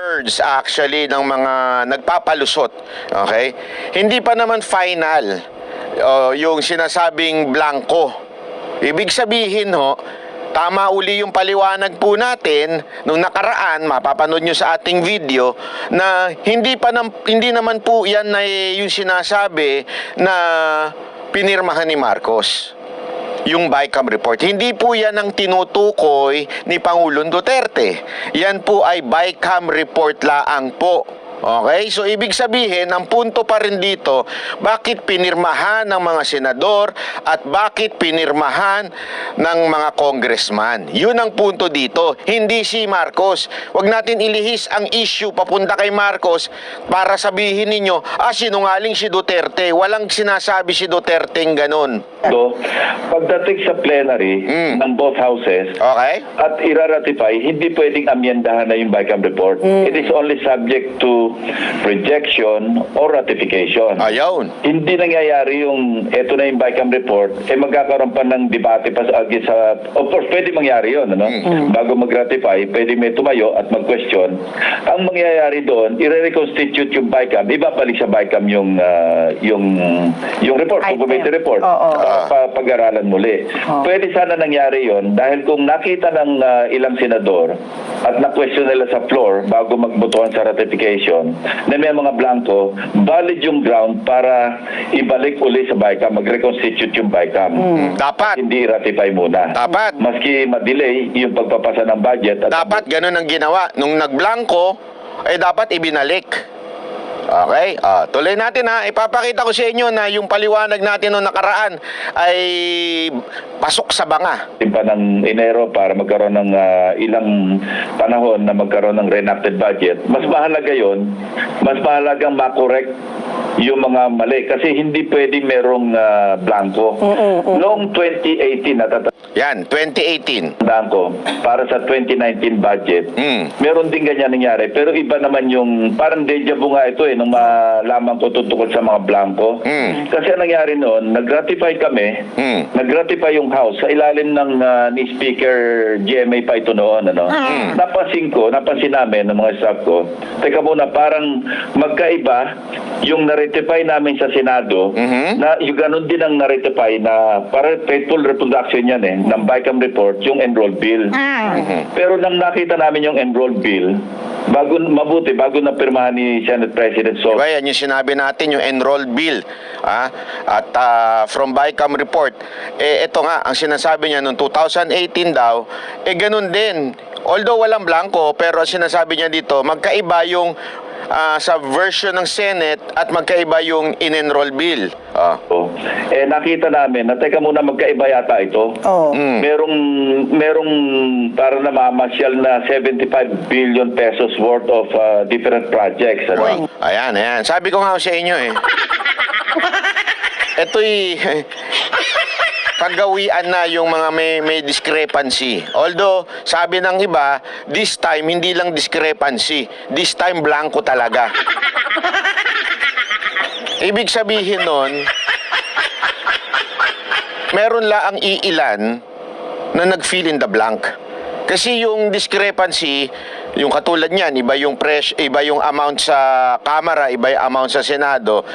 words actually ng mga nagpapalusot. Okay? Hindi pa naman final oh, yung sinasabing blanco. Ibig sabihin ho, tama uli yung paliwanag po natin nung nakaraan, mapapanood nyo sa ating video, na hindi, pa nam, hindi naman po yan na yung sinasabi na pinirmahan ni Marcos yung BICAM report. Hindi po yan ang tinutukoy ni Pangulong Duterte. Yan po ay BICAM report laang po. Okay? So, ibig sabihin, ang punto pa rin dito, bakit pinirmahan ng mga senador at bakit pinirmahan ng mga congressman. Yun ang punto dito. Hindi si Marcos. Huwag natin ilihis ang issue papunta kay Marcos para sabihin ninyo, ah, sinungaling si Duterte. Walang sinasabi si Duterte ng ganun. Do, pagdating sa plenary Mm. ng both houses Okay? at iraratify, hindi pwedeng amyendahan na yung BICAM report. It is only subject to rejection or ratification. Ayun. Hindi nangyayari yung eto na yung BICAM report, eh magkakaroon pa ng debate pa sa, sa of course pwede mangyari yun, ano? Bago mag-ratify, pwede may tumayo at mag-question. Ang mangyayari doon, i-reconstitute yung BICAM, ibabalik sa BICAM yung ah, yung yung report, kung committee report. Oo. para pa- pag-aralan muli. Oo. Pwede sana nangyari yon dahil kung nakita ng ah, ilang senador at na-question nila sa floor bago magbotohan sa ratification na may mga blanco, valid yung ground para ibalik uli sa BICAM, mag-reconstitute yung BICAM. Dapat. Hindi ratify muna. Dapat. Maski ma-delay yung pagpapasa ng budget. At Dapat ganun ang ginawa. Nung nagblanko, eh dapat ibinalik. Okay? Ah, tuloy natin ha. Ipapakita ko sa inyo na yung paliwanag natin noong nakaraan ay pasok sa banga. pa ng Enero para magkaroon ng ah, ilang panahon na magkaroon ng reenacted budget, mas mahalaga yon, mas mahalagang makorek yung mga mali kasi hindi pwede merong ah, blanco. Noong 2018, natatandaan Yan, 2018. ko, para sa 2019 budget, Mm. meron din ganyan nangyari. Pero iba naman yung, parang deja vu nga ito eh, nung malaman ko tungkol sa mga blanco. Mm. Kasi ang nangyari noon, nag-ratify kami, Mm. nag-ratify yung House sa ilalim ng ah, ni Speaker GMA pa ito noon. Ano? Napansin ko, napansin namin ng mga staff ko, teka muna, parang magkaiba yung na-ratify namin sa Senado, Mhm. na yung ganun din ang na-ratify na para faithful reproduction yan eh, ng BICAM report, yung enroll bill. Pero nang nakita namin yung enroll bill, bago mabuti, bago na pirmahan ni Senate President Soto, Diba yan yung sinabi natin, yung enroll bill. Ah, at ah, from BICAM report, eh ito nga, ang sinasabi niya noong 2018 daw, eh ganun din. Although walang blanco, pero sinasabi niya dito, magkaiba yung ah, sa version ng Senate at magkaiba yung in-enroll bill. Ah. eh nakita namin na teka muna magkaiba yata ito. Oo. Mm. Merong merong para namamasyal na 75 billion pesos worth of uh, different projects. Ano? Ayan, ayan. Sabi ko nga sa inyo eh. Ito'y kagawian na yung mga may, may discrepancy. Although, sabi ng iba, this time, hindi lang discrepancy. This time, blanco talaga. Ibig sabihin nun, meron la ang iilan na nag-fill in the blank. Kasi yung discrepancy, yung katulad niyan, iba yung pres, iba yung amount sa Kamara, iba yung amount sa Senado.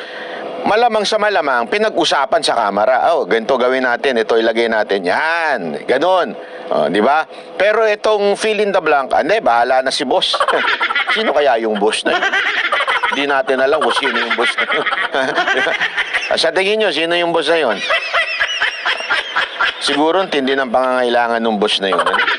Malamang sa malamang, pinag-usapan sa Kamara. Oh, ganito gawin natin, ito ilagay natin. Yan, ganun. Oh, di ba? Pero itong fill in the blank, hindi, bahala na si boss. Sino kaya yung boss na yun? Hindi natin alam kung sino yung boss na yun. sa tingin nyo, sino yung boss na yun? Siguro tindi ng pangangailangan ng boss na yun. Ano?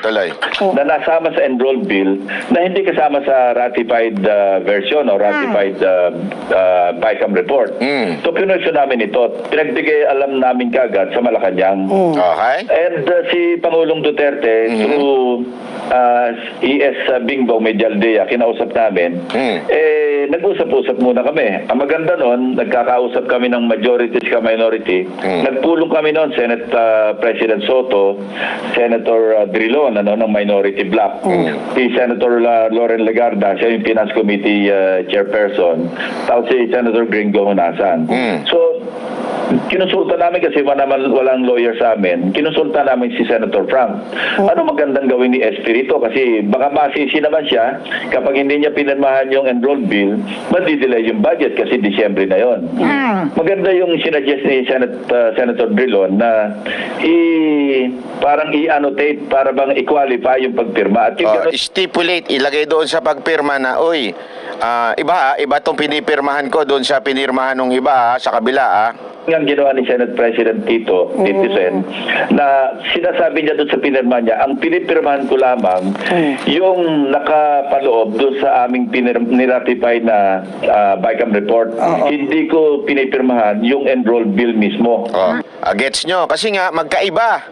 Tuloy. na nasama sa enroll bill na hindi kasama sa ratified uh, version o ratified uh, uh, BICAM report. Mm. So pinursyo namin ito. Pinagbigay alam namin kagad sa Malacanang. Okay? And uh, si Pangulong Duterte, Mhm. through uh, ES uh, Bingbong Medialdea, kinausap namin, Mm. eh, nag-usap-usap muna kami. Ang maganda nun, nagkakausap kami ng majority sa minority. Mm. Nagpulong kami nun, Senate uh, President Soto, Senator uh, Drilon, ano, ng minority bloc. Si Senator uh, Loren Legarda, siya yung Finance Committee uh, Chairperson. Tapos si Senator Gringo Hunasan. Mm. So, Kinusulta namin kasi wala naman walang lawyer sa amin. Kinusulta namin si Senator Frank. Ano magandang gawin ni Espiritu kasi baka masisi naman siya kapag hindi niya pinirmahan yung enrolled bill, madidelay yung budget kasi Disyembre na yon. Maganda yung sinuggest ni Senat, uh, Senator Drilon na i parang i-annotate para bang i-qualify yung pagpirma. At yung Oh, ganun- stipulate, ilagay doon sa pagpirma na, oy, ah, iba iba tong pinipirmahan ko doon sa pinirmahan ng iba ah, sa kabila ah. Ang ginawa ni Senate President Tito, Tito Sen, na sinasabi niya doon sa pinirma niya, ang pinipirmahan ko lamang yung nakapaloob doon sa aming niratify na uh, BICAM report. Hindi ko pinipirmahan yung enrolled bill mismo. Oh, ah, gets nyo? Kasi nga, magkaiba.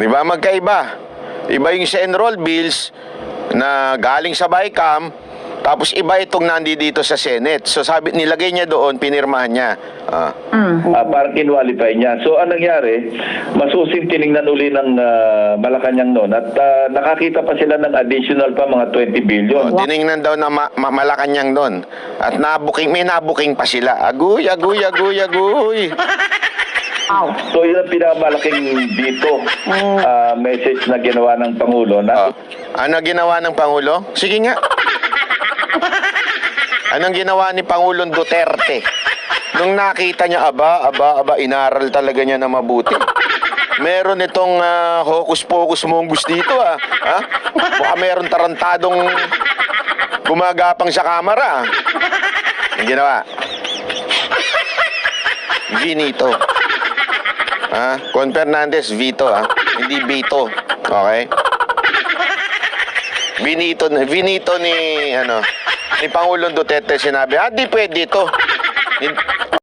Di ba? Magkaiba. Iba yung sa enroll bills na galing sa BICAM, tapos iba itong nandi dito sa Senate. So sabi, nilagay niya doon, pinirmahan niya. Ah. Ah, parang kinwalify niya. So, anong nangyari, masusing tiningnan uli ng ah, Malacanang noon at ah, nakakita pa sila ng additional pa mga 20 billion. Oh, tiningnan daw na ma- ma- Malacanang doon. At nabuking, may nabuking pa sila. Aguy, aguy, aguy, aguy. Wow. So yun ang pinakamalaking dito ah, message na ginawa ng Pangulo Oh. na Ano ginawa ng Pangulo? Sige nga. Anong ginawa ni Pangulong Duterte? Nung nakita niya, aba, aba, aba, inaral talaga niya na mabuti. Meron itong ah, hocus-pocus mongus dito ah. Ha? Baka meron tarantadong gumagapang sa kamera. Ang ginawa? Vinito. Ha? Con Fernandez, Vito ha? Hindi Vito. Okay? Vinito, Vinito ni, ano, ni Pangulong Duterte sinabi, ah, di pwede ito.